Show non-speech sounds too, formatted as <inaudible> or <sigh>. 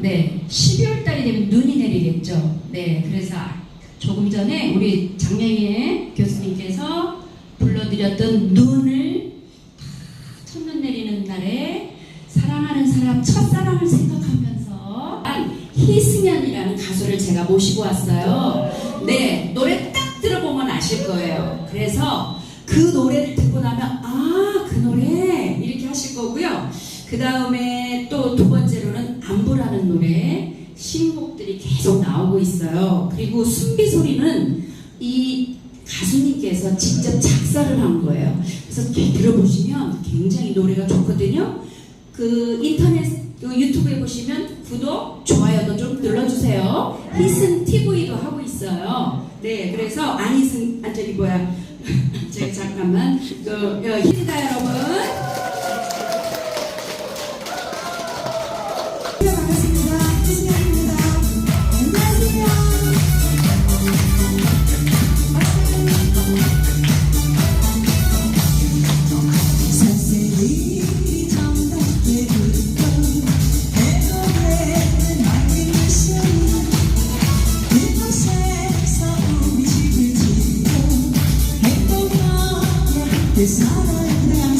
네, 12월 달이 되면 눈이 내리겠죠. 네, 그래서 조금 전에 우리 장명희 교수님께서 불러드렸던 눈을 첫눈 내리는 날에 사랑하는 사람 첫사랑을 생각하면서 희승연이라는 가수를 제가 모시고 왔어요. 네, 노래 딱 들어보면 아실 거예요. 그래서 그 노래를 듣고 나면 아, 그 노래 이렇게 하실 거고요. 그 다음에 또 두 번째로는 노래 신곡들이 계속 나오고 있어요. 그리고 순비 소리는 이 가수님께서 직접 작사를 한 거예요. 그래서 들어보시면 굉장히 노래가 좋거든요. 그 인터넷 그 유튜브에 보시면 구독, 좋아요도 좀 눌러주세요. 희승 TV도 하고 있어요. 네, 그래서 안희승, 아 저기 뭐야, <laughs> 제가 잠깐만 그 어, 희다 여러분. 네, 반갑습니다. This